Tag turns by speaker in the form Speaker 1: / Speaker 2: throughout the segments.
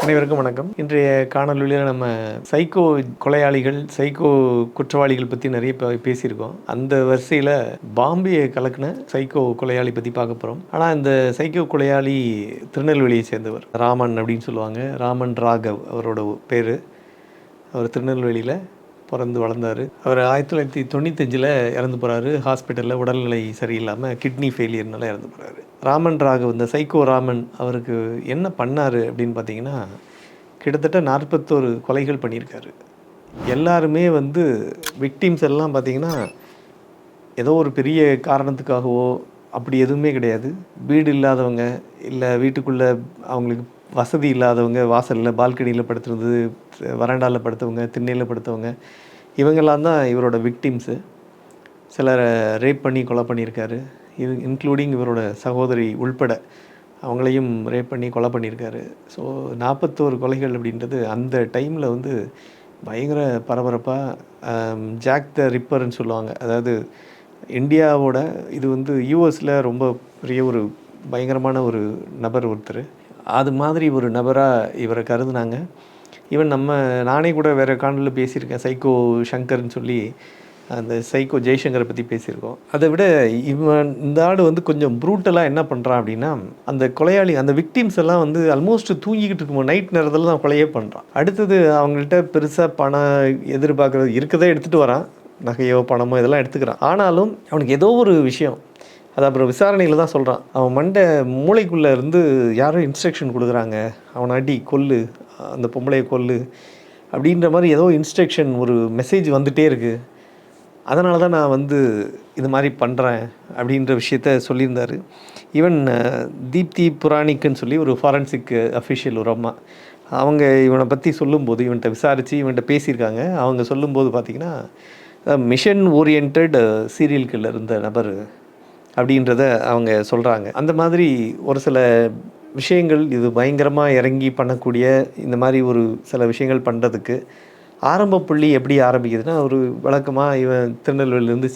Speaker 1: அனைவருக்கும் வணக்கம். இன்றைய காணொலியில் நம்ம சைக்கோ கொலையாளிகள் சைக்கோ குற்றவாளிகள் பற்றி நிறைய பே- பேசியிருக்கோம். அந்த வரிசையில் பாம்பேயை கலக்கின சைக்கோ கொலையாளி பற்றி பார்க்க போகிறோம் ஆனால் இந்த சைக்கோ கொலையாளி திருநெல்வேலியை சேர்ந்தவர் ராமன் அப்படின்னு சொல்லுவாங்க. ராமன் ராகவ் அவரோட பேர். அவர் திருநெல்வேலியில் பிறந்து வளர்ந்தார். அவர் ஆயிரத்தி தொள்ளாயிரத்தி தொண்ணூத்தஞ்சில் இறந்து போகிறாரு ஹாஸ்பிட்டலில் உடல்நிலை சரியில்லாமல் கிட்னி ஃபெயிலியர்னால இறந்து போகிறாரு ராமன் ராகவ் இந்த சைக்கோ ராமன் அவருக்கு என்ன பண்ணார் அப்படின்னு பார்த்தீங்கன்னா கிட்டத்தட்ட நாற்பத்தோரு கொலைகள் பண்ணியிருக்காரு. எல்லாருமே வந்து விக்டிம்ஸ் எல்லாம் பார்த்தீங்கன்னா ஏதோ ஒரு பெரிய காரணத்துக்காகவோ அப்படி எதுவுமே கிடையாது. வீடு இல்லாதவங்க இல்லை வீட்டுக்குள்ளே அவங்களுக்கு வசதி இல்லாதவங்க வாசலில் பால்கனியில் படுத்துறது வராண்டாவில் படுத்தவங்க திண்ணையில் படுத்தவங்க இவங்கெல்லாம் தான் இவரோட விக்டிம்ஸு சிலரை ரேப் பண்ணி கொலை பண்ணியிருக்காரு. இது இன்க்ளூடிங் இவரோட சகோதரி உள்பட அவங்களையும் ரேப் பண்ணி கொலை பண்ணியிருக்காரு. ஸோ நாற்பத்தோரு கொலைகள் அப்படின்றது அந்த டைமில் வந்து பயங்கர பரபரப்பாக ஜாக் um, த ரிப்பர்னு சொல்லுவாங்க. அதாவது இந்தியாவோட இது வந்து யூஎஸில் ரொம்ப பெரிய ஒரு பயங்கரமான ஒரு நபர் ஒருத்தர். அது மாதிரி ஒரு நபராக இவரை கருதுனாங்க. ஈவன் நம்ம நானே கூட வேறு காணொலியில் பேசியிருக்கேன். சைக்கோ சங்கர்னு சொல்லி அந்த சைக்கோ ஜெய்சங்கரை பற்றி பேசியிருக்கோம். அதை விட இவன் இந்த ஆடு வந்து கொஞ்சம் ப்ரூட்டலாக என்ன பண்ணுறான் அப்படின்னா அந்த கொலையாளி அந்த விக்டிம்ஸ் எல்லாம் வந்து ஆல்மோஸ்ட் தூங்கிக்கிட்டு இருக்கும்போது நைட் நேரத்தில் தான் கொலையே பண்ணுறான் அடுத்தது அவங்கள்ட்ட பெருசாக பணம் எதிர்பார்க்குறது இருக்கதே எடுத்துகிட்டு வரான். நகையோ பணமோ இதெல்லாம் எடுத்துக்கிறான். ஆனாலும் அவனுக்கு ஏதோ ஒரு விஷயம் அது அப்புறம் விசாரணையில் தான் சொல்கிறான் அவன் மண்டை மூளைக்குள்ளே இருந்து யாரோ இன்ஸ்ட்ரக்ஷன் கொடுக்குறாங்க. அவனை அடி கொல்லு அந்த பொம்பளையை கொல்லு அப்படின்ற மாதிரி ஏதோ இன்ஸ்ட்ரக்ஷன் ஒரு மெசேஜ் வந்துகிட்டே இருக்குது அதனால தான் நான் வந்து இது மாதிரி பண்ணுறேன் அப்படின்ற விஷயத்த சொல்லியிருந்தார். ஈவன் தீப்தி புராணிக்குன்னு சொல்லி ஒரு ஃபாரன்சிக் அஃபிஷியல் ஒரு அம்மா. அவங்க இவனை பற்றி சொல்லும்போது இவன்கிட்ட விசாரித்து இவன்கிட்ட பேசியிருக்காங்க. அவங்க சொல்லும்போது பார்த்திங்கன்னா மிஷன் ஓரியன்ட் சீரியல் கில்லர் இருந்த நபர். அப்படின்றத அவங்க சொல்கிறாங்க அந்த மாதிரி ஒரு சில விஷயங்கள் இது பயங்கரமாக இறங்கி பண்ணக்கூடிய இந்த மாதிரி ஒரு சில விஷயங்கள் பண்ணுறதுக்கு ஆரம்ப புள்ளி எப்படி ஆரம்பிக்குதுன்னா ஒரு வழக்கமாக இவன் திருநெல்வேலியிலேருந்து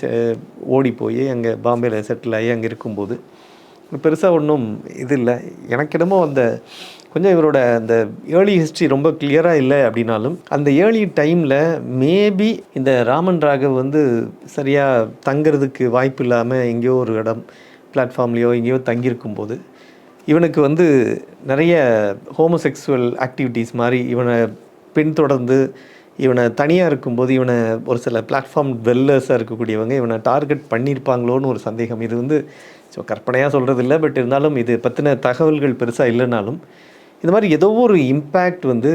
Speaker 1: ஓடி போய் அங்கே பாம்பேயில் செட்டில் ஆகி அங்கே இருக்கும்போது பெருசாக ஒன்றும் இது இல்லை. எனக்கிடமோ அந்த கொஞ்சம் இவரோட அந்த ஏர்லி ஹிஸ்ட்ரி ரொம்ப கிளியராக இல்லை அப்படின்னாலும் அந்த ஏர்லி டைமில் மேபி இந்த ராமன் ராகவ் வந்து சரியாக தங்குறதுக்கு வாய்ப்பு இல்லாமல் எங்கேயோ ஒரு இடம் பிளாட்ஃபார்ம்லேயோ எங்கேயோ தங்கியிருக்கும் போது இவனுக்கு வந்து நிறைய ஹோமோசெக்சுவல் ஆக்டிவிட்டீஸ் மாதிரி இவனை பின்தொடர்ந்து இவனை தனியாக இருக்கும்போது இவனை ஒரு சில பிளாட்ஃபார்ம் வெல்லர்ஸாக இருக்கக்கூடியவங்க இவனை டார்கெட் பண்ணியிருப்பாங்களோன்னு ஒரு சந்தேகம். இது வந்து ஸோ கற்பனையாக சொல்கிறது இல்லை பட் இருந்தாலும் இது பற்றின தகவல்கள் பெருசாக இல்லைனாலும் இந்த மாதிரி ஏதோ ஒரு இம்பேக்ட் வந்து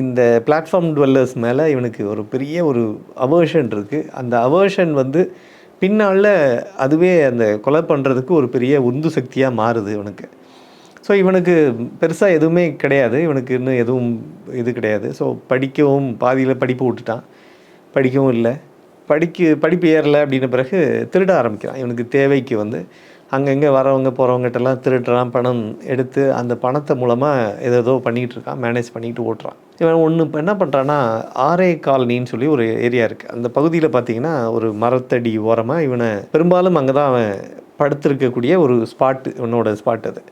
Speaker 1: இந்த பிளாட்ஃபார்ம் டுவெல்லர்ஸ் மேலே இவனுக்கு ஒரு பெரிய ஒரு அவர்ஷன் இருக்குது அந்த அவர்ஷன் வந்து பின்னால் அதுவே அந்த கொலை பண்ணுறதுக்கு ஒரு பெரிய உந்து சக்தியாக மாறுது இவனுக்கு. ஸோ இவனுக்கு பெருசாக எதுவுமே கிடையாது. இவனுக்கு இன்னும் எதுவும் இது கிடையாது. ஸோ படிக்கவும் பாதியில் படிப்பு விட்டுட்டான். படிக்கவும் இல்லை. படிக்க படிப்பு ஏறலை அப்படின்ன பிறகு திருட ஆரம்பிக்கிறான். இவனுக்கு தேவைக்கு வந்து அங்கங்கே வரவங்க போகிறவங்ககிட்டலாம் திருடுறான் பணம் எடுத்து அந்த பணத்தை மூலமாக ஏதோ பண்ணிகிட்டு இருக்கான் மேனேஜ் பண்ணிக்கிட்டு ஓட்டுறான். இவன் ஒன்று இப்போ என்ன பண்ணுறான்னா ஆரே காலனின்னு சொல்லி ஒரு ஏரியா இருக்குது அந்த பகுதியில் பார்த்தீங்கன்னா ஒரு மரத்தடி ஓரமாக இவனை பெரும்பாலும் அங்கே தான் அவன் படுத்திருக்கக்கூடிய ஒரு ஸ்பாட்டு இவனோட ஸ்பாட் அது.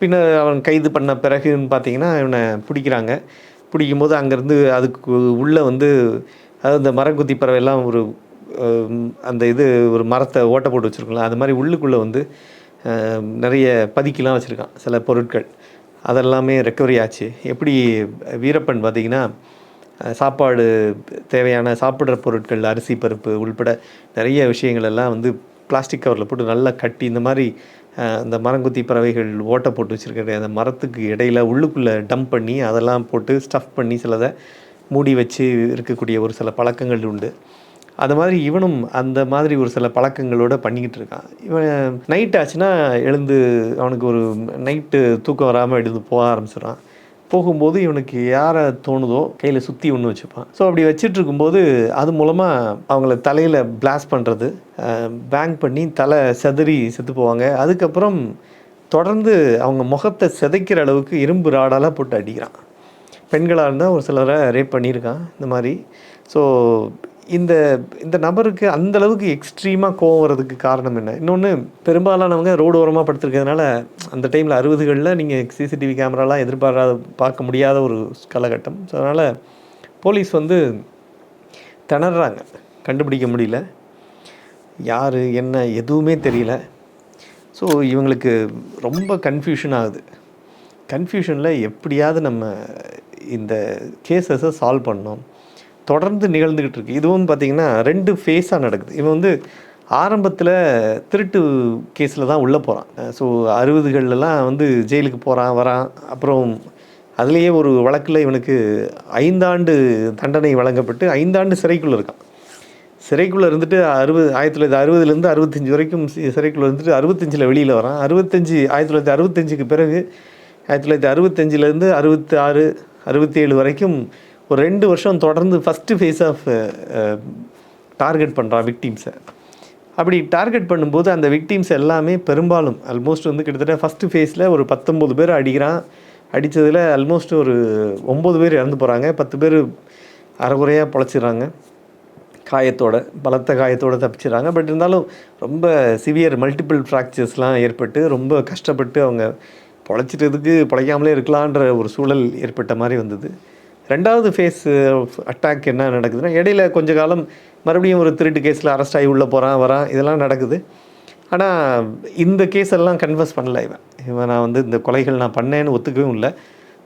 Speaker 1: பின்ன அவன் கைது பண்ண பிறகுன்னு பார்த்தீங்கன்னா இவனை பிடிக்கிறாங்க. பிடிக்கும்போது அங்கேருந்து அதுக்கு உள்ளே வந்து அதாவது இந்த மரங்குத்தி பறவை எல்லாம் ஒரு அந்த இது ஒரு மரத்தை ஓட்டை போட்டு வச்சுருக்கோம்ல அது மாதிரி உள்ளுக்குள்ளே வந்து நிறைய பதுக்கிலாம் வச்சுருக்கான் சில பொருட்கள். அதெல்லாமே ரெக்கவரி ஆச்சு. எப்படி வீரப்பன் பார்த்திங்கன்னா சாப்பாடு தேவையான சாப்பிட்ற பொருட்கள் அரிசி பருப்பு உள்பட நிறைய விஷயங்கள் எல்லாம் வந்து பிளாஸ்டிக் கவரில் போட்டு நல்லா கட்டி இந்த மாதிரி அந்த மரங்குத்தி பறவைகள் ஓட்டை போட்டு வச்சுருக்கிற அந்த மரத்துக்கு இடையில் உள்ளுக்குள்ளே டம்ப் பண்ணி அதெல்லாம் போட்டு ஸ்டஃப் பண்ணி சிலதை மூடி வச்சு இருக்கக்கூடிய ஒரு சில பழக்கங்கள் உண்டு. அது மாதிரி இவனும் அந்த மாதிரி ஒரு சில பழக்கங்களோட பண்ணிக்கிட்டு இருக்கான். இவன் நைட் ஆச்சுன்னா எழுந்து அவனுக்கு ஒரு நைட்டு தூக்கம் வராமல் எழுந்து போக ஆரம்பிச்சிடான் போகும்போது இவனுக்கு யாரை தோணுதோ கையில் சுற்றி ஒன்று வச்சுப்பான். ஸோ அப்படி வச்சுட்டு இருக்கும்போது அது மூலமாக அவங்கள தலையில் பிளாஸ்ட் பண்ணுறது பேங்க் பண்ணி தலை செதறி செத்து போவாங்க. அதுக்கப்புறம் தொடர்ந்து அவங்க முகத்தை சிதைக்கிற அளவுக்கு இரும்பு ராடாலாம் போட்டு அடிக்கிறான். பெண்களாக இருந்தால் ஒரு சிலரை ரேப் பண்ணியிருக்கான் இந்த மாதிரி. ஸோ இந்த இந்த நபருக்கு அந்த அளவுக்கு எக்ஸ்ட்ரீமாக கோவம் வர்றதுக்கு காரணம் என்ன? இன்னொன்று பெரும்பாலானவங்க ரோடு ஓரமாக படுத்திருக்கிறதுனால அந்த டைமில் அறுபதுகளில் நீங்கள் சிசிடிவி கேமராலாம் எதிர்பாராத பார்க்க முடியாத ஒரு காலகட்டம். ஸோ அதனால் போலீஸ் வந்து திணறாங்க. கண்டுபிடிக்க முடியல. யார் என்ன எதுவுமே தெரியல. ஸோ இவங்களுக்கு ரொம்ப கன்ஃபியூஷன் ஆகுது. கன்ஃபியூஷனில் எப்படியாவது நம்ம இந்த கேசஸை சால்வ் பண்ணோம் தொடர்ந்து நிகழ்ந்துக்கிட்டு இருக்கு. இதுவும் பார்த்திங்கன்னா ரெண்டு ஃபேஸாக நடக்குது. இவன் வந்து ஆரம்பத்தில் திருட்டு கேஸில் தான் உள்ளே போகிறான் ஸோ அறுபதுகள்லாம் வந்து ஜெயிலுக்கு போகிறான் வரான். அப்புறம் அதுலேயே ஒரு வழக்கில் இவனுக்கு ஐந்தாண்டு தண்டனை வழங்கப்பட்டு ஐந்தாண்டு சிறைக்குள்ளே இருக்கான். சிறைக்குள்ளே இருந்துட்டு அறுபது ஆயிரத்தி தொள்ளாயிரத்தி அறுபதுலேருந்து அறுபத்தஞ்சு வரைக்கும் சி- சிறைக்குள்ளே இருந்துட்டு அறுபத்தஞ்சில் வெளியில் வரான். அறுபத்தஞ்சு ஆயிரத்தி தொள்ளாயிரத்தி அறுபத்தஞ்சுக்கு பிறகு ஆயிரத்தி தொள்ளாயிரத்தி அறுபத்தஞ்சிலேருந்து அறுபத்தி ஆறு அறுபத்தி ஏழு வரைக்கும் ஒரு ரெண்டு வருஷம் தொடர்ந்து ஃபஸ்ட்டு ஃபேஸ் ஆஃப் டார்கெட் பண்ணுறான் விக்டீம்ஸை அப்படி டார்கெட் பண்ணும்போது அந்த விக்டீம்ஸ் எல்லாமே பெரும்பாலும் ஆல்மோஸ்ட் வந்து கிட்டத்தட்ட ஃபஸ்ட்டு ஃபேஸில் ஒரு பத்தொம்பது பேர் அடிக்கிறான். அடித்ததில் ஆல்மோஸ்ட் ஒரு ஒம்பது பேர் இறந்து போகிறாங்க பத்து பேர் அறகுறையாக பொழைச்சிடுறாங்க. காயத்தோட பலத்த காயத்தோடு தப்பிச்சிடுறாங்க. பட் இருந்தாலும் ரொம்ப சிவியர் மல்டிபிள் ஃப்ராக்சர்ஸ்லாம் ஏற்பட்டு ரொம்ப கஷ்டப்பட்டு அவங்க பொழைச்சிட்டதுக்கு பொழைக்காமலே இருக்கலான்ற ஒரு சூழல் ஏற்பட்ட மாதிரி வந்தது. ரெண்டாவது ஃபேஸ் அட்டாக் என்ன நடக்குதுன்னா இடையில கொஞ்ச காலம் மறுபடியும் ஒரு திருட்டு கேஸில் அரெஸ்ட் ஆகி உள்ளே போகிறான் வரான் இதெல்லாம் நடக்குது. ஆனால் இந்த கேஸ் எல்லாம் கன்வெர்ஸ் பண்ணல இவன். இவன் நான் வந்து இந்த கொலைகள் நான் பண்ணேன்னு ஒத்துக்கவும் இல்லை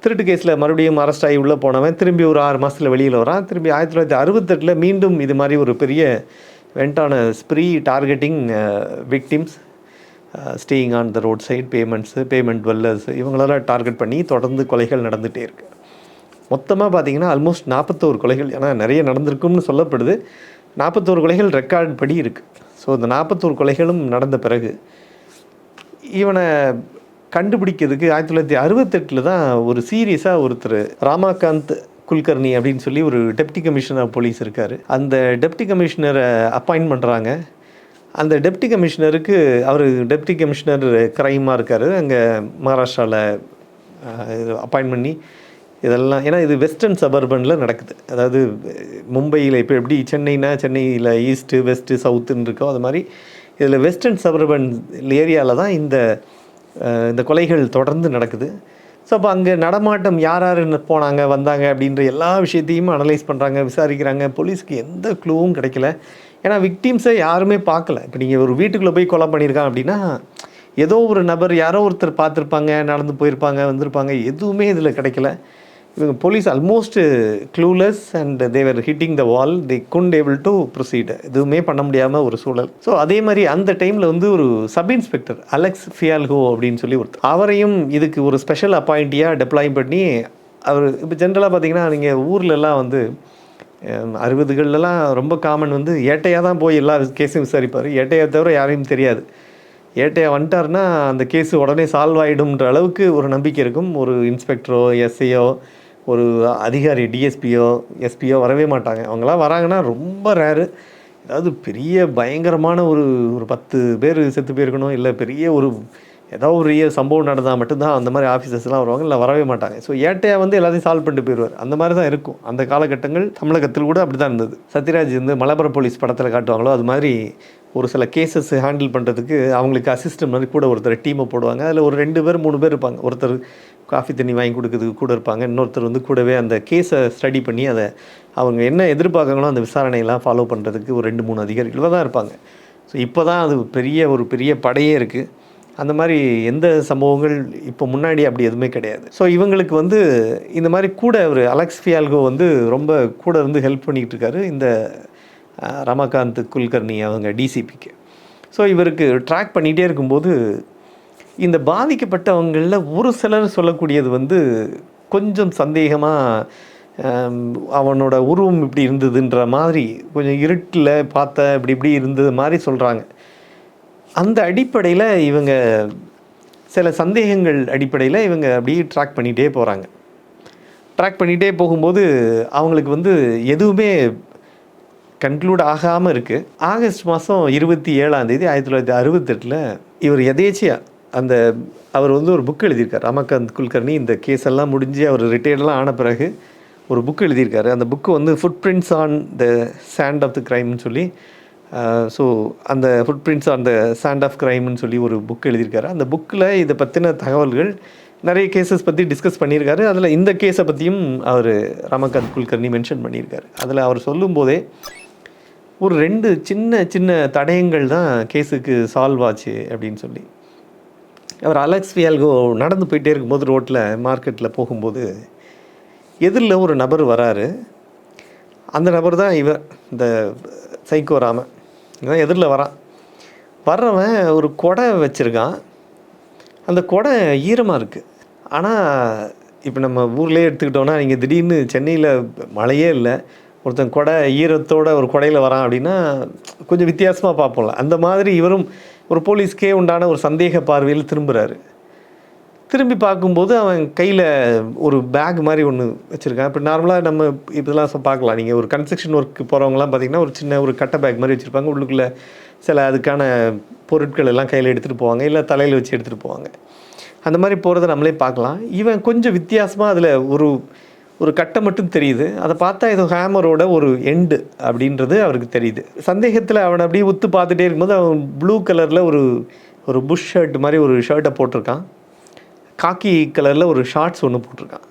Speaker 1: திருட்டு கேஸில் மறுபடியும் அரெஸ்ட் ஆகி உள்ளே போனவன் திரும்பி ஒரு ஆறு மாதத்தில் வெளியில் வரான். திரும்பி ஆயிரத்தி தொள்ளாயிரத்தி அறுபத்தெட்டில் மீண்டும் இது மாதிரி ஒரு பெரிய வெண்டான spree targeting victims staying on the road side pavements pavement dwellers இவங்களெல்லாம் டார்கெட் பண்ணி தொடர்ந்து கொலைகள் நடந்துகிட்டே இருக்குது மொத்தமாக பார்த்தீங்கன்னா ஆல்மோஸ்ட் நாற்பத்தோரு கொலைகள் ஏன்னா நிறைய நடந்திருக்கும்னு சொல்லப்படுது. நாற்பத்தோரு கொலைகள் ரெக்கார்ட் படி இருக்குது ஸோ இந்த நாற்பத்தோரு கொலைகளும் நடந்த பிறகு இவனை கண்டுபிடிக்கிறதுக்கு ஆயிரத்தி தொள்ளாயிரத்தி அறுபத்தெட்டில் தான் ஒரு சீரியஸாக ஒருத்தர் ராமாகாந்த் குல்கர்னி அப்படின்னு சொல்லி ஒரு டெப்டி கமிஷனர் போலீஸ் இருக்கார். அந்த டெப்டி கமிஷனரை அப்பாயின்ட் பண்ணுறாங்க அந்த டெப்டி கமிஷனருக்கு அவர் டெப்டி கமிஷனர் கிரைமாக இருக்கார். அங்கே மகாராஷ்டிராவில் அப்பாயின்ட் பண்ணி இதெல்லாம் ஏன்னா இது வெஸ்டர்ன் சபர்பனில் நடக்குது. அதாவது மும்பையில் இப்போ எப்படி சென்னைனா சென்னையில் ஈஸ்ட்டு வெஸ்ட்டு சவுத்துன்னு இருக்கோ அது மாதிரி இதில் வெஸ்டர்ன் சபர்பன் ஏரியாவில் தான் இந்த இந்த கொலைகள் தொடர்ந்து நடக்குது. ஸோ அப்போ அங்கே நடமாட்டம் யார் யார் போனாங்க வந்தாங்க அப்படின்ற எல்லா விஷயத்தையும் அனலைஸ் பண்ணுறாங்க விசாரிக்கிறாங்க. போலீஸ்க்கு எந்த க்ளூவும் கிடைக்கல. ஏன்னா விக்டீம்ஸை யாருமே பார்க்கல. இப்போ நீங்கள் ஒரு வீட்டுக்குள்ளே போய் கொலை பண்ணியிருக்கான் அப்படின்னா ஏதோ ஒரு நபர் யாரோ ஒருத்தர் பார்த்துருப்பாங்க நடந்து போயிருப்பாங்க வந்திருப்பாங்க எதுவுமே இதில் கிடைக்கல. இவங்க police almost clueless and they were hitting the wall they couldn't able to proceed எதுவுமே பண்ண முடியாமல் ஒரு சூழல். ஸோ அதே மாதிரி அந்த டைமில் வந்து ஒரு சப் இன்ஸ்பெக்டர் அலெக்ஸ் ஃபியால்கோ அப்படின்னு சொல்லி ஒருத்தர். அவரையும் இதுக்கு ஒரு ஸ்பெஷல் அப்பாயிண்டியாக டெப்ளாய் பண்ணி அவர் இப்போ ஜென்ரலாக பார்த்தீங்கன்னா நீங்கள் ஊர்லெல்லாம் வந்து அறுபதுகள்லாம் ரொம்ப காமன் வந்து ஏட்டையாக தான் போய் எல்லா கேஸையும் விசாரிப்பார். ஏட்டையை தவிர யாரையும் தெரியாது. ஏட்டையா வந்துட்டாருன்னா அந்த கேஸு உடனே சால்வ் ஆகிடும்ன்ற அளவுக்கு ஒரு நம்பிக்கை இருக்கும். ஒரு இன்ஸ்பெக்டரோ எஸ்ஐயோ ஒரு அதிகாரி டிஎஸ்பியோ எஸ்பியோ வரவே மாட்டாங்க. அவங்களாம் வராங்கன்னா ரொம்ப ரேரு ஏதாவது பெரிய பயங்கரமான ஒரு ஒரு பத்து பேர் செத்து போயிருக்கணும். இல்லை பெரிய ஒரு ஏதோ ஒரு சம்பவம் நடந்தால் மட்டும்தான் அந்த மாதிரி ஆஃபீஸர்ஸ்லாம் வருவாங்க. இல்லை வரவே மாட்டாங்க. ஸோ ஏட்டையாக வந்து எல்லாத்தையும் சால்வ் பண்ணிட்டு போயிடுவார் அந்த மாதிரி தான் இருக்கும். அந்த காலகட்டங்கள் தமிழகத்தில் கூட அப்படி தான் இருந்தது. சத்யராஜ் வந்து மலபுர போலீஸ் படத்தில் காட்டுவாங்களோ அது மாதிரி ஒரு சில கேசஸ் ஹேண்டில் பண்ணுறதுக்கு அவங்களுக்கு அசிஸ்டன்ட் மாதிரி கூட ஒருத்தர் டீமை போடுவாங்க. அதில் ஒரு ரெண்டு பேர் மூணு பேர் இருப்பாங்க. ஒருத்தர் காஃபி தண்ணி வாங்கி கொடுக்கறதுக்கு கூட இருப்பாங்க. இன்னொருத்தர் வந்து கூடவே அந்த கேஸை ஸ்டடி பண்ணி அதை அவங்க என்ன எதிர்பார்க்காங்களோ அந்த விசாரணையெல்லாம் ஃபாலோ பண்ணுறதுக்கு ஒரு ரெண்டு மூணு அதிகாரிகள் தான் இருப்பாங்க. ஸோ இப்போ தான் அது பெரிய ஒரு பெரிய படையே இருக்குது அந்த மாதிரி எந்த சம்பவங்கள் இப்போ முன்னாடி அப்படி எதுவுமே கிடையாது. ஸோ இவங்களுக்கு வந்து இந்த மாதிரி கூட ஒரு அலெக்ஸ் ஃபியால்கோ வந்து ரொம்ப கூட இருந்து ஹெல்ப் பண்ணிக்கிட்டு இருக்காரு. இந்த ரமகாந்த் குல்கர்னி அவங்க டிசிபிக்கு ஸோ இவருக்கு ட்ராக் பண்ணிகிட்டே இருக்கும்போது இந்த பாதிக்கப்பட்டவங்களில் ஒரு சிலர் சொல்லக்கூடியது வந்து கொஞ்சம் சந்தேகமாக அவனோட உருவம் இப்படி இருந்ததுன்ற மாதிரி கொஞ்சம் இருட்டில் பார்த்த இப்படி இப்படி இருந்தது மாதிரி சொல்கிறாங்க அந்த அடிப்படையில் இவங்க சில சந்தேகங்கள் அடிப்படையில் இவங்க அப்படியே ட்ராக் பண்ணிகிட்டே போகிறாங்க ட்ராக் பண்ணிகிட்டே போகும்போது அவங்களுக்கு வந்து எதுவுமே கன்க்ளூட் ஆகாமல் இருக்குது ஆகஸ்ட் மாதம் இருபத்தி ஏழாம் தேதி ஆயிரத்தி தொள்ளாயிரத்தி அறுபத்தெட்டில் இவர் எதேச்சியாக அந்த அவர் வந்து ஒரு புக் எழுதியிருக்கார். ரமகாந்த் குல்கர்னி இந்த கேஸ் எல்லாம் முடிஞ்சு அவர் ரிட்டையர்டெலாம் ஆன பிறகு ஒரு புக் எழுதியிருக்காரு. அந்த புக்கு வந்து footprints on the sand of the க்ரைம்னு சொல்லி ஸோ அந்த footprints on the sand of க்ரைம்னு சொல்லி ஒரு புக் எழுதியிருக்காரு. அந்த புக்கில் இதை பற்றின தகவல்கள் நிறைய கேசஸ் பற்றி டிஸ்கஸ் பண்ணியிருக்காரு. அதில் இந்த கேஸை பற்றியும் அவர் ரமகாந்த் குல்கர்னி மென்ஷன் பண்ணியிருக்காரு. அதில் அவர் சொல்லும்போதே ஒரு ரெண்டு சின்ன சின்ன தடயங்கள் தான் கேஸுக்கு சால்வ் ஆச்சு அப்படின்னு சொல்லி. அவர் அலெக்ஸ் வியால்கோ நடந்து போயிட்டே இருக்கும்போது ரோட்டில் மார்க்கெட்டில் போகும்போது எதிரில் ஒரு நபர் வராரு. அந்த நபர் தான் இவர் இந்த சைக்கோ ராமன் இதான் எதிரில் வரான். வர்றவன் ஒரு கொடை வச்சுருக்கான். அந்த கொடை ஈரமாக இருக்குது ஆனால் இப்போ நம்ம ஊர்லேயே எடுத்துக்கிட்டோன்னா நீங்கள் திடீர்னு சென்னையில் மழையே இல்லை. ஒருத்தன் கொடை ஈரத்தோட ஒரு கொடையில் வரான் அப்படின்னா கொஞ்சம் வித்தியாசமாக பார்ப்போம்ல. அந்த மாதிரி இவரும் ஒரு போலீஸ்க்கே உண்டான ஒரு சந்தேக பார்வையில் திரும்புகிறாரு திரும்பி பார்க்கும்போது அவன் கையில் ஒரு பேக் மாதிரி ஒன்று வச்சுருக்கான். இப்போ நார்மலாக நம்ம இதெல்லாம் பார்க்கலாம். நீங்கள் ஒரு கன்ஸ்ட்ரக்ஷன் ஒர்க்கு போகிறவங்களாம் பார்த்தீங்கன்னா ஒரு சின்ன ஒரு கட்டை பேக் மாதிரி வச்சுருப்பாங்க. உள்ளுக்குள்ளே சில அதுக்கான பொருட்கள் எல்லாம் கையில் எடுத்துகிட்டு போவாங்க. இல்லை தலையில் வச்சு எடுத்துகிட்டு போவாங்க. அந்த மாதிரி போகிறத நம்மளே பார்க்கலாம். இவன் கொஞ்சம் வித்தியாசமாக அதில் ஒரு ஒரு கட்டை மட்டும் தெரியுது. அதை பார்த்தா இது ஹேமரோட ஒரு எண்டு அப்படின்றது அவருக்கு தெரியுது. சந்தேகத்தில் அவனை அப்படியே உத்து பார்த்துட்டே இருக்கும்போது அவன் ப்ளூ கலரில் ஒரு ஒரு புஷ் ஷர்ட் மாதிரி ஒரு ஷர்ட்டை போட்டிருக்கான். காக்கி கலரில் ஒரு ஷார்ட்ஸ் ஒன்று போட்டிருக்கான்.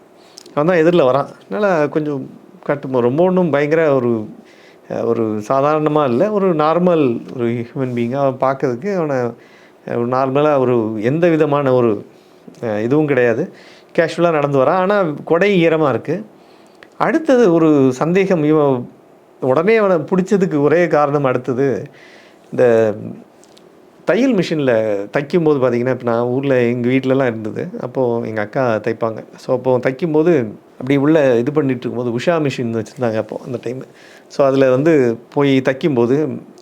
Speaker 1: அவன் தான் எதிரில் வரான். அதனால் கொஞ்சம் கட்டு ரொம்ப ஒன்றும் பயங்கர ஒரு ஒரு சாதாரணமாக இல்லை. ஒரு நார்மல் ஒரு ஹியூமன் பீயிங்காக அவன் பார்க்கறதுக்கு அவனை நார்மலாக ஒரு எந்த விதமான ஒரு இதுவும் கிடையாது. கேஷுவலாக நடந்து வரான் ஆனால் கொடை ஈரமாக இருக்குது அடுத்தது ஒரு சந்தேகம் இவன் உடனே அவனை பிடிச்சதுக்கு ஒரே காரணம் அடுத்தது. இந்த தையல் மிஷினில் தைக்கும்போது பார்த்திங்கன்னா இப்போ நான் ஊரில் எங்கள் வீட்டிலலாம் இருந்தது. அப்போது எங்கள் அக்கா தைப்பாங்க. ஸோ அப்போது தைக்கும்போது அப்படி உள்ள இது பண்ணிட்டு இருக்கும்போது உஷா மிஷின் வச்சுருந்தாங்க அப்போது அந்த டைம் ஸோ அதில் வந்து போய் தைக்கும்போது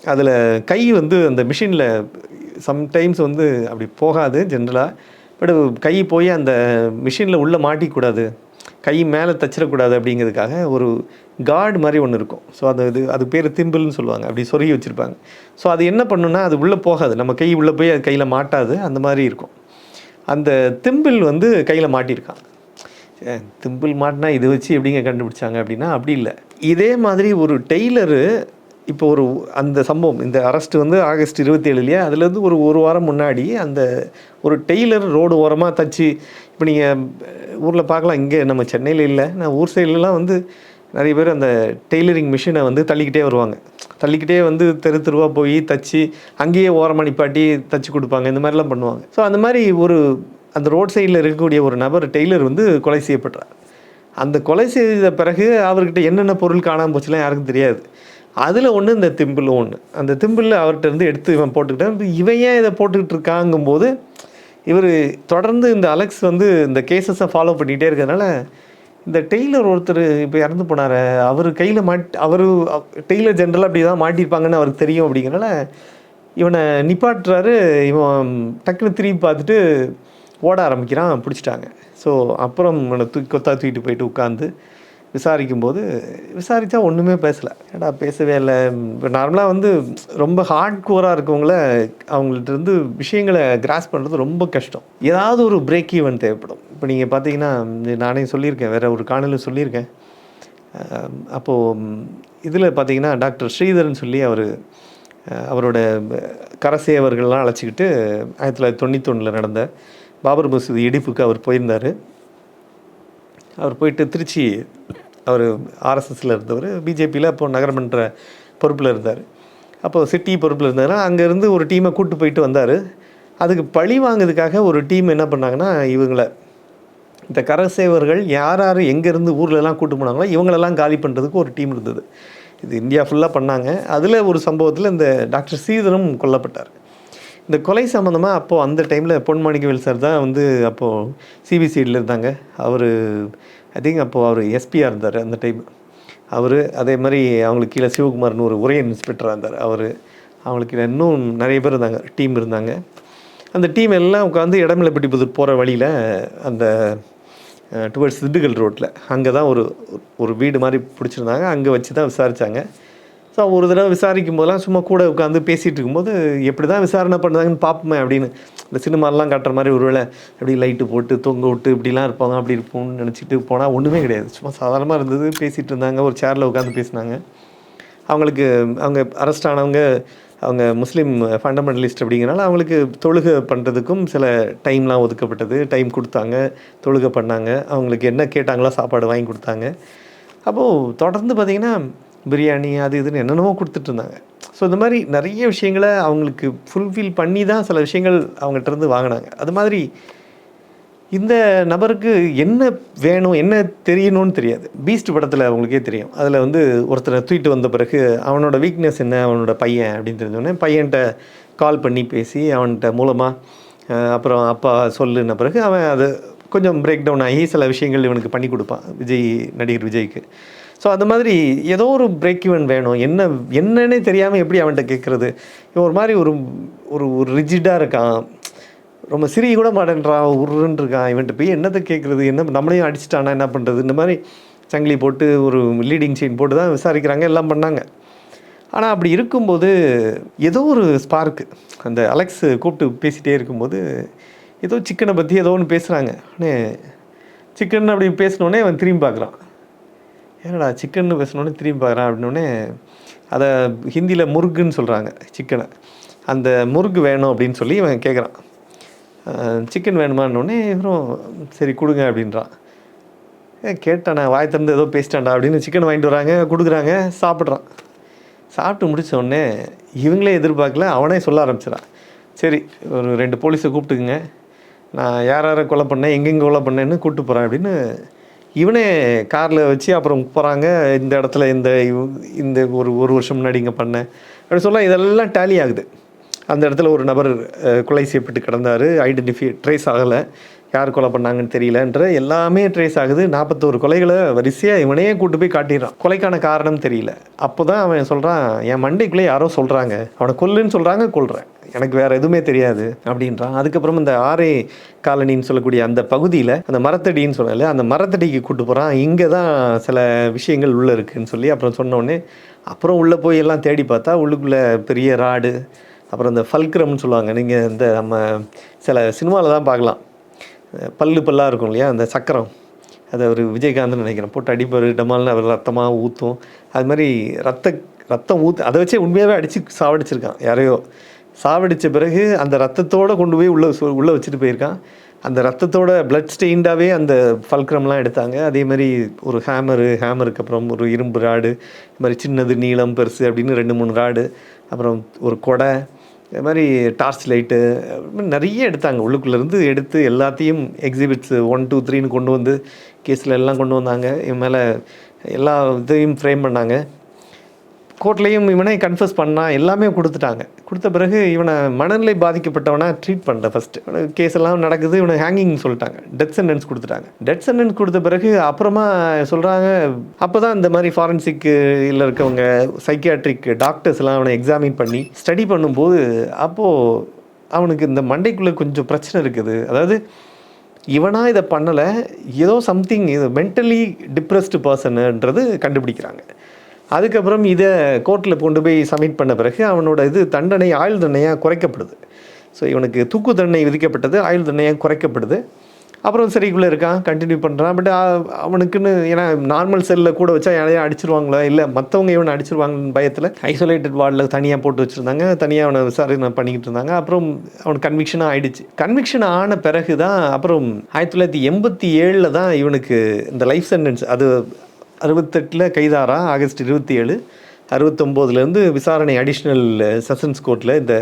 Speaker 1: அதில் கை வந்து அந்த மிஷினில் சம்டைம்ஸ் வந்து அப்படி போகாது ஜென்ரலாக பட் கை போய் அந்த மிஷினில் உள்ளே மாட்டிக்கூடாது. கை மேலே தச்சிடக்கூடாது அப்படிங்கிறதுக்காக ஒரு கார்டு மாதிரி ஒன்று இருக்கும். ஸோ அது இது அது பேர் திம்பிள்னு சொல்லுவாங்க. அப்படி சொருகி வச்சுருப்பாங்க. ஸோ அது என்ன பண்ணுன்னா அது உள்ளே போகாது. நம்ம கை உள்ளே போய் அது கையில் மாட்டாது. அந்த மாதிரி இருக்கும். அந்த திம்பிள் வந்து கையில் மாட்டியிருக்கான். திம்பிள் மாட்டினா இதை வச்சு எப்படிங்க கண்டுபிடிச்சாங்க அப்படின்னா அப்படி இல்லை. இதே மாதிரி ஒரு டெய்லரு இப்போ ஒரு அந்த சம்பவம் இந்த அரெஸ்ட் வந்து ஆகஸ்ட் இருபத்தி ஏழுலையே அதுலேருந்து ஒரு ஒரு வாரம் முன்னாடி அந்த ஒரு டெய்லர் ரோடு ஓரமாக தச்சு இப்போ நீங்கள் ஊரில் பார்க்கலாம். இங்கே நம்ம சென்னையில் இல்லை. நான் ஊர் சைட்லலாம் வந்து நிறைய பேர் அந்த டெய்லரிங் மிஷினை வந்து தள்ளிக்கிட்டே வருவாங்க. தள்ளிக்கிட்டே வந்து தெரு தெருவாக போய் தச்சு அங்கேயே ஓரமாக நிப்பாட்டி தச்சு கொடுப்பாங்க. இந்த மாதிரிலாம் பண்ணுவாங்க. ஸோ அந்த மாதிரி ஒரு அந்த ரோட் சைடில் இருக்கக்கூடிய ஒரு நபர் டெய்லர் வந்து கொலை செய்யப்படுறார். அந்த கொலை செய்த பிறகு அவர்கிட்ட என்னென்ன பொருள் காணாமல் போச்சுலாம் யாருக்கும் தெரியாது. அதில் ஒன்று இந்த திம்பிள் ஒன்று அந்த திம்பிளில் அவர்கிட்ட இருந்து எடுத்து இவன் போட்டுக்கிட்டான். இவன் ஏன் இதை போட்டுக்கிட்டு இருக்காங்கும்போது இவர் தொடர்ந்து இந்த அலெக்ஸ் வந்து இந்த கேசஸை ஃபாலோ பண்ணிகிட்டே இருக்கிறதுனால இந்த டெய்லர் ஒருத்தர் இப்போ இறந்து போனார். அவர் கையில் மாட் அவர் டெய்லர் ஜென்ரலாக அப்படி தான் மாட்டியிருப்பாங்கன்னு அவருக்கு தெரியும் அப்படிங்கிறனால இவனை நிப்பாட்டுறாரு. இவன் டக்குன்னு திரும்பி பார்த்துட்டு ஓட ஆரம்பிக்கிறான் பிடிச்சிட்டாங்க. ஸோ அப்புறம் இவனை தூக்கி கொத்தா தூக்கிட்டு போயிட்டு உட்காந்து விசாரிக்கும்போது விசாரித்தா ஒன்றுமே பேசலை. ஏடா பேசவே இல்லை. இப்போ நார்மலாக வந்து ரொம்ப ஹார்ட் கோராக இருக்கவங்கள அவங்கள்ட்ட இருந்து விஷயங்களை கிராஸ் பண்ணுறது ரொம்ப கஷ்டம். ஏதாவது ஒரு பிரேக் ஈவன் தேவைப்படும். இப்போ நீங்கள் பார்த்தீங்கன்னா நானே சொல்லியிருக்கேன் வேறு ஒரு காணொலியில் சொல்லியிருக்கேன். அப்போது இதில் பார்த்தீங்கன்னா டாக்டர் ஸ்ரீதரன் சொல்லி அவர் அவரோட கரசேவர்கள்லாம் அழைச்சிக்கிட்டு ஆயிரத்தி தொள்ளாயிரத்தி தொண்ணூத்தொன்னில் நடந்த பாபர் மசூதி இடிப்புக்கு அவர் போயிருந்தார். அவர் போயிட்டு திருச்சி அவர் ஆர்எஸ்எஸில் இருந்தவர். பிஜேபியில் அப்போ நகரமன்ற பொறுப்பில் இருந்தார். அப்போ சிட்டி பொறுப்பில் இருந்தாருன்னா அங்கேருந்து ஒரு டீமை கூப்பிட்டு போயிட்டு வந்தார். அதுக்கு பழி வாங்குறதுக்காக ஒரு டீம் என்ன பண்ணாங்கன்னா இவங்களை இந்த கரசேவர்கள் யார் யார் எங்கேருந்து ஊர்லலாம் கூட்டு போனாங்களோ இவங்களெல்லாம் காலி பண்ணுறதுக்கு ஒரு டீம் இருந்தது. இது இந்தியா ஃபுல்லாக பண்ணாங்க. அதில் ஒரு சம்பவத்தில் இந்த டாக்டர் ஸ்ரீதரும் கொல்லப்பட்டார். இந்த கொலை சம்மந்தமாக அப்போது அந்த டைமில் பொன்மாணிக்கவேல் சார் தான் வந்து அப்போது சிபிசிடியில் இருந்தாங்க. அவர் ஐ திங்க் அப்போது அவர் எஸ்பியாக இருந்தார் அந்த டைம் அவர் அதே மாதிரி அவங்களுக்கு கீழே சிவகுமார்னு ஒரு உரை இன்ஸ்பெக்டராக இருந்தார். அவர் அவங்களுக்கு இன்னும் நிறைய பேர் இருந்தாங்க டீம் இருந்தாங்க. அந்த டீம் எல்லாம் உட்காந்து இடமில்லப்பட்டிபுதூர் போகிற வழியில் அந்த டுவர்ட்ஸ் திண்டுக்கல் ரோட்டில் அங்கே தான் ஒரு ஒரு வீடு மாதிரி பிடிச்சிருந்தாங்க. அங்கே வச்சு தான் விசாரித்தாங்க ஸோ ஒரு தடவை விசாரிக்கும் போதெல்லாம் சும்மா கூட உட்காந்து பேசிகிட்டு இருக்கும்போது எப்படி தான் விசாரணை பண்ணுறாங்கன்னு பார்ப்போமே அப்படின்னு. இந்த சினிமாலாம் காட்டுற மாதிரி ஒரு வேளை அப்படி லைட்டு போட்டு தொங்க விட்டு இப்படிலாம் இருப்பாங்க அப்படி இருப்போம்னு நினச்சிட்டு போனால் ஒன்றுமே கிடையாது. சும்மா சாதாரணமாக இருந்தது பேசிகிட்டு இருந்தாங்க ஒரு சேரில் உட்காந்து பேசினாங்க. அவங்களுக்கு அவங்க அரெஸ்ட் ஆனவங்க அவங்க முஸ்லீம் ஃபண்டமெண்டலிஸ்ட் அப்படிங்கிறனால அவங்களுக்கு தொழுகை பண்ணுறதுக்கும் சில டைம்லாம் ஒதுக்கப்பட்டது. டைம் கொடுத்தாங்க தொழுகை பண்ணாங்க. அவங்களுக்கு என்ன கேட்டாங்களோ சாப்பாடு வாங்கி கொடுத்தாங்க. அப்போது தொடர்ந்து பார்த்திங்கன்னா பிரியாணி அது இதுன்னு என்னென்னமோ கொடுத்துட்ருந்தாங்க. ஸோ இந்த மாதிரி நிறைய விஷயங்களை அவங்களுக்கு ஃபுல்ஃபில் பண்ணி தான் சில விஷயங்கள் அவங்ககிட்டேருந்து வாங்கினாங்க. அது மாதிரி இந்த நபருக்கு என்ன வேணும் என்ன தெரியணும்னு தெரியாது. பீஸ்ட் படத்தில் அவங்களுக்கே தெரியும். அதில் வந்து ஒருத்தரை தூக்கிட்டு வந்த பிறகு அவனோட வீக்னஸ் என்ன அவனோட பையன் அப்படின்னு தெரிஞ்சோடனே பையன்கிட்ட கால் பண்ணி பேசி அவன்கிட்ட மூலமாக அப்புறம் அப்பா சொல்லுன பிறகு அவன் அது கொஞ்சம் பிரேக் டவுன் ஆகி சில விஷயங்கள் இவனுக்கு பண்ணி கொடுப்பான். விஜய் நடிகர் விஜய்க்கு. ஸோ அந்த மாதிரி ஏதோ ஒரு பிரேக் ஈவன் வேணும். என்ன என்னன்னே தெரியாமல் எப்படி அவன்கிட்ட கேட்குறது இவன் ஒரு மாதிரி ஒரு ஒரு ஒரு ரிஜிடாக இருக்கான். ரொம்ப சிறிய கூட மாட்டேன்றான். உருன்னு இருக்கான். இவன்ட்டு போய் என்னத்தை கேட்குறது என்ன நம்மளையும் அடிச்சிட்டானா? என்ன பண்ணுறது இந்த மாதிரி சங்கிலி போட்டு ஒரு லீடிங் சீன் போட்டு தான் விசாரிக்கிறாங்க. எல்லாம் பண்ணாங்க. ஆனால் அப்படி இருக்கும்போது ஏதோ ஒரு ஸ்பார்க்கு அந்த அலெக்ஸ் கூப்பிட்டு பேசிகிட்டே இருக்கும்போது ஏதோ சிக்கனை பற்றி ஏதோ ஒன்று பேசுகிறாங்க ஆனால் சிக்கன் அப்படி பேசினோடனே அவன் திரும்பி பார்க்குறான். ஏன்னடா சிக்கன் பேசினோடனே திரும்பி பார்க்குறான் அப்படின்னோடனே அதை ஹிந்தியில் முருகுன்னு சொல்கிறாங்க சிக்கனை அந்த முருகு வேணும் அப்படின்னு சொல்லி இவன் கேட்குறான் சிக்கன் வேணுமான்னொடனே இவரும் சரி கொடுங்க அப்படின்றான். கேட்டானே வாய் திறந்து ஏதோ பேசிட்டான்டா அப்படின்னு சிக்கன் வாங்கிட்டு வராங்க கொடுக்குறாங்க சாப்பிட்றான். சாப்பிட்டு முடித்தோடனே இவங்களே எதிர்பார்க்கல அவனே சொல்ல ஆரம்பிச்சிடான் சரி ஒரு ரெண்டு போலீஸை கூப்பிட்டுக்குங்க. நான் யார் யாரை கொலை பண்ணேன் எங்கெங்கே கொலை பண்ணேன்னு கூப்பிட்டு போகிறேன் அப்படின்னு இவனே காரில் வச்சு அப்புறம் போகிறாங்க இந்த இடத்துல இந்த இவ்- இந்த ஒரு ஒரு வருஷம் முன்னாடி இங்கே பண்ணேன் அப்படின்னு சொல்ல இதெல்லாம் டேலி ஆகுது. அந்த இடத்துல ஒரு நபர் கொலை செய்யப்பட்டு கிடந்தார் ஐடென்டிஃபை ட்ரேஸ் ஆகலை. யார் கொலை பண்ணாங்கன்னு தெரியலன்ற எல்லாமே ட்ரேஸ் ஆகுது. நாற்பத்தோரு கொலைகளை வரிசையாக இவனையே கூட்டு போய் காட்டிடுறான். கொலைக்கான காரணம் தெரியல. அப்போ தான் அவன் சொல்கிறான் என் மண்டைக்குள்ளே யாரோ சொல்கிறாங்க அவனை கொல்லுன்னு சொல்கிறாங்க கொல்றேன். எனக்கு வேறு எதுவுமே தெரியாது அப்படின்றான். அதுக்கப்புறம் இந்த ஆரே காலனின்னு சொல்லக்கூடிய அந்த பகுதியில் அந்த மரத்தடின்னு சொன்னால அந்த மரத்தடிக்கு கூட்டு போகிறான் இங்கே தான் சில விஷயங்கள் உள்ளே இருக்குன்னு சொல்லி அப்புறம் சொன்னோடனே அப்புறம் உள்ளே போய் எல்லாம் தேடி பார்த்தா உள்ளுக்குள்ளே பெரிய ராடு அப்புறம் இந்த ஃபல்க்ரம்னு சொல்லுவாங்க. நீங்கள் இந்த நம்ம சில சினிமாவில் தான் பார்க்கலாம். பல்லு பல்லாக இருக்கும் இல்லையா? அந்த சக்கரம். அதை ஒரு விஜயகாந்த்னு நினைக்கிறேன். போட்டு அடிப்பார் டமால்னு அவர் ரத்தமாக ஊற்றும் அது மாதிரி ரத்த ரத்தம் ஊத்து அதை வச்சே உண்மையாகவே அடித்து சாவடிச்சிருக்கான். யாரையோ சாவடித்த பிறகு அந்த ரத்தத்தோடு கொண்டு போய் உள்ளே உள்ளே வச்சுட்டு போயிருக்கான். அந்த ரத்தத்தோட பிளட் ஸ்டெயின்டாகவே அந்த ஃபல்க்ரம்லாம் எடுத்தாங்க. அதே மாதிரி ஒரு ஹேமரு ஹேமருக்கு அப்புறம் ஒரு இரும்பு ராடு இது மாதிரி சின்னது நீளம் பெருசு அப்படின்னு ரெண்டு மூணு ராடு அப்புறம் ஒரு கொடை இது மாதிரி டார்ச் லைட்டு நிறைய எடுத்தாங்க. உள்ளுக்குள்ளேருந்து எடுத்து எல்லாத்தையும் எக்ஸிபிட்ஸு ஒன் டூ த்ரீன்னு கொண்டு வந்து கேஸில் எல்லாம் கொண்டு வந்தாங்க. இவன் மேலே எல்லா இதையும் ஃப்ரேம் பண்ணாங்க. கோர்ட்லேயும் இவனை கன்ஃபஸ் பண்ணால் எல்லாமே கொடுத்துட்டாங்க. கொடுத்த பிறகு இவனை மனநிலை பாதிக்கப்பட்டவனை ட்ரீட் பண்ணல ஃபஸ்ட்டு கேஸ் எல்லாம் நடக்குது இவனை ஹேங்கிங் சொல்லிட்டாங்க. டெத் சென்டென்ஸ் கொடுத்துட்டாங்க. டெத் சென்டென்ஸ் கொடுத்த பிறகு அப்புறமா சொல்கிறாங்க அப்போ தான் இந்த மாதிரி ஃபாரன்சிக்கு இதில் இருக்கவங்க சைக்கியாட்ரிக் டாக்டர்ஸ்லாம் அவனை எக்ஸாமின் பண்ணி ஸ்டடி பண்ணும்போது அப்போது அவனுக்கு இந்த மண்டைக்குள்ளே கொஞ்சம் பிரச்சனை இருக்குது. அதாவது இவனாக இதை பண்ணலை ஏதோ சம்திங் இது மென்டலி டிப்ரெஸ்டு பர்சனுன்றது கண்டுபிடிக்கிறாங்க. அதுக்கப்புறம் இதை கோர்ட்டில் கொண்டு போய் சப்மிட் பண்ண பிறகு அவனோட இது தண்டனை ஆயுள் தண்டனையாக குறைக்கப்படுது. ஸோ இவனுக்கு தூக்கு தண்டனை விதிக்கப்பட்டது ஆயுள் தண்டனையாக குறைக்கப்படுது. அப்புறம் சரிக்குள்ளே இருக்கான் கண்டினியூ பண்ணுறான் பட் அவனுக்குன்னு ஏன்னா நார்மல் செல்லில் கூட வச்சா யாரையும் அடிச்சிருவாங்களா? இல்லை மற்றவங்க இவனை அடிச்சிருவாங்கன்னு பயத்தில் ஐசோலேட்டட் வார்டில் தனியாக போட்டு வச்சுருந்தாங்க. தனியாக அவனை விசாரணை பண்ணிக்கிட்டு இருந்தாங்க. அப்புறம் அவனுக்கு கன்விக்ஷனாக ஆயிடுச்சு. கன்விக்ஷன் ஆன பிறகு தான் அப்புறம் ஆயிரத்தி தொள்ளாயிரத்தி எண்பத்தி ஏழில் தான் இவனுக்கு இந்த லைஃப் சென்டென்ஸ் அது அறுபத்தெட்டில் கைதாரா ஆகஸ்ட் இருபத்தி ஏழு அறுபத்தொம்போதுலேருந்து விசாரணை அடிஷ்னல் செஷன்ஸ் கோர்ட்டில் இந்த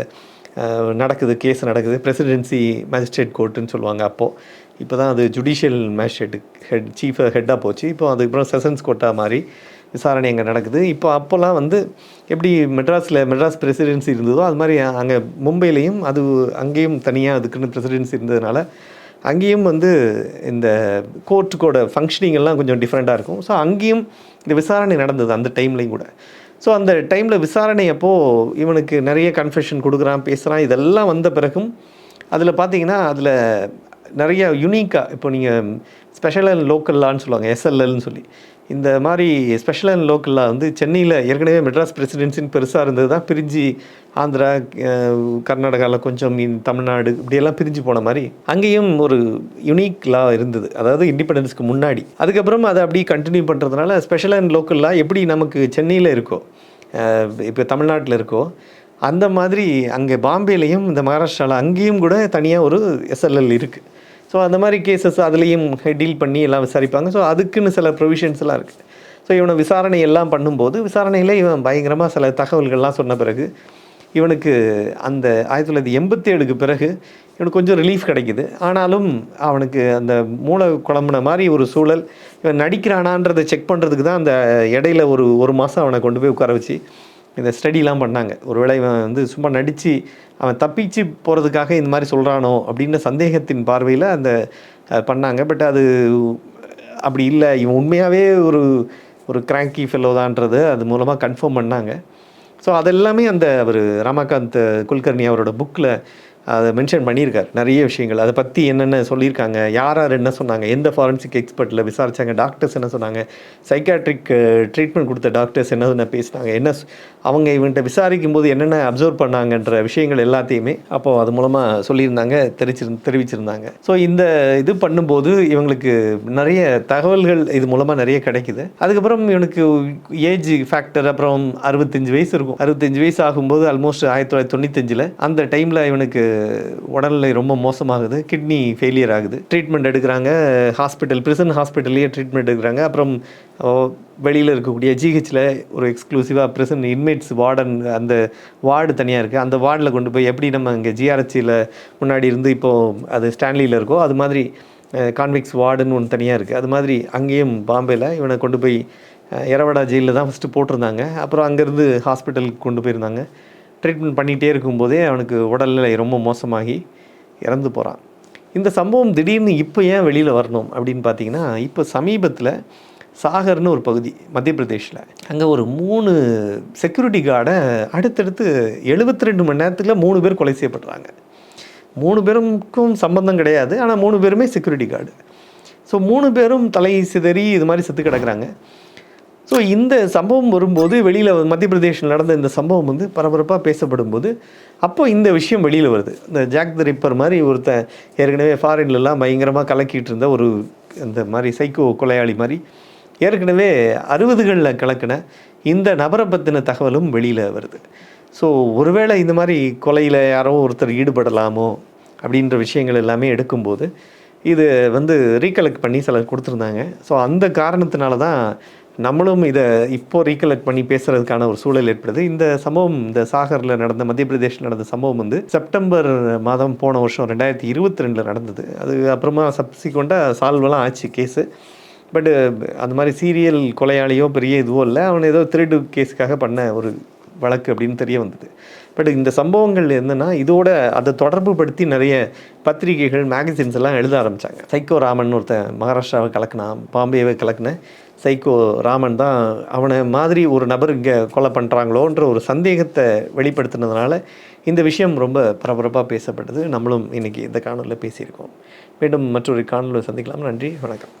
Speaker 1: நடக்குது கேஸ் நடக்குது. பிரசிடென்சி மேஜிஸ்ட்ரேட் கோர்ட்டுன்னு சொல்லுவாங்க அப்போது இப்போ தான் அது ஜுடிஷியல் மேஜிஸ்ட்ரேட் ஹெட் சீஃப் ஹெட்டாக போச்சு. இப்போ அதுக்கப்புறம் செஷன்ஸ் கோர்ட்டாக மாறி விசாரணை அங்கே நடக்குது. இப்போ அப்போல்லாம் வந்து எப்படி மெட்ராஸில் மெட்ராஸ் பிரசிடென்சி இருந்ததோ அது மாதிரி அங்கே மும்பையிலையும் அது அங்கேயும் தனியாக அதுக்குன்னு பிரசிடென்சி இருந்ததுனால அங்கேயும் வந்து இந்த கோர்ட்டுக்கோட ஃபங்க்ஷனிங்கெல்லாம் கொஞ்சம் டிஃப்ரெண்ட்டாக இருக்கும். ஸோ அங்கேயும் இந்த விசாரணை நடந்தது அந்த டைம்லையும் கூட. ஸோ அந்த டைமில் விசாரணை அப்போது இவனுக்கு நிறைய கன்ஃபெஷன் கொடுக்குறான் பேசுகிறான் இதெல்லாம் வந்த பிறகும் அதில் பார்த்தீங்கன்னா அதில் நிறைய யுனிக்காக இப்போ நீங்கள் ஸ்பெஷல் அண்ட் லோக்கல் லான்னு சொல்லுவாங்க எஸ்எல்எல்னு சொல்லி. இந்த மாதிரி ஸ்பெஷல் அண்ட் லோக்கலில் வந்து சென்னையில் ஏற்கனவே மெட்ராஸ் பிரசிடென்சின்னு பெருசாக இருந்தது தான் பிரிஞ்சு ஆந்திரா கர்நாடகாவில் கொஞ்சம் தமிழ்நாடு இப்படியெல்லாம் பிரிஞ்சு போன மாதிரி அங்கேயும் ஒரு யுனிக் லா இருந்தது. அதாவது இண்டிபெண்டன்ஸ்க்கு முன்னாடி. அதுக்கப்புறம் அதை அப்படியே கண்டினியூ பண்ணுறதுனால ஸ்பெஷல் அண்ட் லோக்கல் லா எப்படி நமக்கு சென்னையில் இருக்கோ இப்போ தமிழ்நாட்டில் இருக்கோ அந்த மாதிரி அங்கே பாம்பேலையும் இந்த மகாராஷ்டிராவில் அங்கேயும் கூட தனியாக ஒரு எஸ்எல்எல் இருக்குது ஸோ அந்த மாதிரி கேசஸ் அதுலேயும் டீல் பண்ணி எல்லாம் விசாரிப்பாங்க. ஸோ அதுக்குன்னு சில ப்ரொவிஷன்ஸ் எல்லாம் இருக்குது ஸோ இவனை விசாரணை எல்லாம் பண்ணும்போது விசாரணையில் இவன் பயங்கரமாக சில தகவல்கள்லாம் சொன்ன பிறகு இவனுக்கு அந்த ஆயிரத்தி தொள்ளாயிரத்தி எண்பத்தி ஏழுக்கு பிறகு இவனுக்கு கொஞ்சம் ரிலீஃப் கிடைக்குது. ஆனாலும் அவனுக்கு அந்த மூளை குழம்புன மாதிரி ஒரு சூழல் இவன் நடிக்கிறானான்றதை செக் பண்ணுறதுக்கு தான் அந்த இடையில ஒரு ஒரு மாதம் அவனை கொண்டு போய் உட்கார வச்சு இந்த ஸ்டடிலாம் பண்ணாங்க. ஒருவேளை இவன் வந்து சும்மா நடித்து அவன் தப்பிச்சு போகிறதுக்காக இந்த மாதிரி சொல்கிறானோ அப்படின்ற சந்தேகத்தின் பார்வையில் அந்த பண்ணாங்க. பட் அது அப்படி இல்லை. இவன் உண்மையாகவே ஒரு ஒரு கிராங்கி ஃபெல்லோ தான்றது அது மூலமாக கன்ஃபார்ம் பண்ணாங்க. ஸோ அதெல்லாமே அந்த அவர் ராமகாந்த் குல்கர்னி அவரோட புக்கில் அதை மென்ஷன் பண்ணியிருக்கார். நிறைய விஷயங்கள். அதை பற்றி என்னென்ன சொல்லியிருக்காங்க? யார் யார் என்ன சொன்னாங்க? எந்த ஃபாரன்சிக் எக்ஸ்பர்ட்டில் விசாரிச்சாங்க? டாக்டர்ஸ் என்ன சொன்னாங்க? சைக்காட்ரிக் ட்ரீட்மெண்ட் கொடுத்த டாக்டர்ஸ் என்ன பேசினாங்க? என்ன அவங்க இவன்கிட்ட விசாரிக்கும் போது என்னென்ன அப்சர்வ் பண்ணாங்கன்ற விஷயங்கள் எல்லாத்தையுமே அப்போது அது மூலமாக சொல்லியிருந்தாங்க தெரிச்சிரு தெரிவிச்சிருந்தாங்க. ஸோ இந்த இது பண்ணும்போது இவங்களுக்கு நிறைய தகவல்கள் இது மூலமாக நிறைய கிடைக்குது. அதுக்கப்புறம் இவனுக்கு ஏஜ் ஃபேக்டர் அப்புறம் அறுபத்தஞ்சு வயசு இருக்கும். அறுபத்தஞ்சு வயசு ஆகும்போது ஆல்மோஸ்ட் ஆயிரத்தி தொள்ளாயிரத்தி தொண்ணூத்தஞ்சில் அந்த டைமில் இவனுக்கு உடல்நிலை ரொம்ப மோசமாகுது கிட்னி ஃபெயிலியர் ஆகுது. ட்ரீட்மெண்ட் எடுக்கிறாங்க ஹாஸ்பிட்டல் பிரிசன் ஹாஸ்பிட்டல்லையே ட்ரீட்மெண்ட் எடுக்கிறாங்க. அப்புறம் வெளியில் இருக்கக்கூடிய ஜிஹெச்சில் ஒரு எக்ஸ்க்ளூசிவாக பிரிசன் இன்மேட்ஸ் வார்டன் அந்த வார்டு தனியாக இருக்குது அந்த வார்டில் கொண்டு போய் எப்படி நம்ம இங்கே ஜிஆர்ஹெச்சியில் முன்னாடி இருந்து இப்போது அது ஸ்டான்லியில் இருக்கோ அது மாதிரி கான்விக்ஸ் வார்டுன்னு ஒன்று தனியாக இருக்குது அது மாதிரி அங்கேயும் பாம்பேயில் இவனை கொண்டு போய் எரவடா ஜெயிலில் தான் ஃபஸ்ட்டு போட்டிருந்தாங்க. அப்புறம் அங்கேருந்து ஹாஸ்பிட்டலுக்கு கொண்டு போயிருந்தாங்க. ட்ரீட்மெண்ட் பண்ணிகிட்டே இருக்கும்போதே அவனுக்கு உடல்நிலை ரொம்ப மோசமாகி இறந்து போகிறான் இந்த சம்பவம் திடீர்னு இப்போ ஏன் வெளியில் வரணும் அப்படின்னு பார்த்தீங்கன்னா இப்போ சமீபத்தில் சாகர்னு ஒரு பகுதி மத்திய பிரதேஷில். அங்கே ஒரு மூணு செக்யூரிட்டி கார்டை அடுத்தடுத்து எழுபத்தி ரெண்டு மணி நேரத்தில் மூணு பேர் கொலை செய்யப்படுறாங்க. மூணு பேருக்கும் சம்பந்தம் கிடையாது ஆனால் மூணு பேருமே செக்யூரிட்டி கார்டு ஸோ மூணு பேரும் தலை சிதறி இது மாதிரி செத்து கிடக்குறாங்க. ஸோ இந்த சம்பவம் வரும்போது வெளியில் மத்திய பிரதேஷில் நடந்த இந்த சம்பவம் வந்து பரபரப்பாக பேசப்படும் போது அப்போ இந்த விஷயம் வெளியில் வருது. இந்த ஜாக் த ரிப்பர் மாதிரி ஒருத்தன் ஏற்கனவே ஃபாரின்லலாம் பயங்கரமாக கலக்கிட்டு இருந்த ஒரு இந்த மாதிரி சைக்கோ கொலையாளி மாதிரி ஏற்கனவே அறுபதுகளில் கலக்கின இந்த நபரை பற்றின தகவலும் வெளியில் வருது. ஸோ ஒருவேளை இந்த மாதிரி கொலையில் யாரோ ஒருத்தர் ஈடுபடலாமோ அப்படின்ற விஷயங்கள் எல்லாமே எடுக்கும்போது இது வந்து ரீகலெக்ட் பண்ணி சிலர் கொடுத்துருந்தாங்க. ஸோ அந்த காரணத்தினால தான் நம்மளும் இதை இப்போ ரீகலெக்ட் பண்ணி பேசுறதுக்கான ஒரு சூழல் ஏற்படுது. இந்த சம்பவம் இந்த சாகரில் நடந்த மத்திய பிரதேஷில் நடந்த சம்பவம் வந்து செப்டம்பர் மாதம் போன வருஷம் ரெண்டாயிரத்தி இருபத்தி ரெண்டில் நடந்தது. அது அப்புறமா சப்சிக்வெண்ட்டாக சால்வெல்லாம் ஆச்சு கேஸு பட்டு அந்த மாதிரி சீரியல் கொலையாளியோ பெரிய இதுவோ இல்லை. அவன் ஏதோ திருடு கேஸுக்காக பண்ண ஒரு வழக்கு அப்படின்னு தெரிய வந்தது. பட் இந்த சம்பவங்கள் என்னென்னா இதோட அதை தொடர்பு படுத்தி நிறைய பத்திரிகைகள் மேகசின்ஸ் எல்லாம் எழுத ஆரம்பித்தாங்க சைக்கோ ராமன் ஒருத்தன் மகாராஷ்டிராவை கலக்குனான் பாம்பேவை கலக்குன சைக்கோ ராமன் தான் அவனை மாதிரி ஒரு நபர் இங்கே கொலை பண்ணுறாங்களோன்ற ஒரு சந்தேகத்தை வெளிப்படுத்தினதுனால இந்த விஷயம் ரொம்ப பரபரப்பாக பேசப்பட்டது. நம்மளும் இன்றைக்கி இந்த காணொலியில் பேசியிருக்கோம். மீண்டும் மற்றொரு காணொலியில் சந்திக்கலாம். நன்றி. வணக்கம்.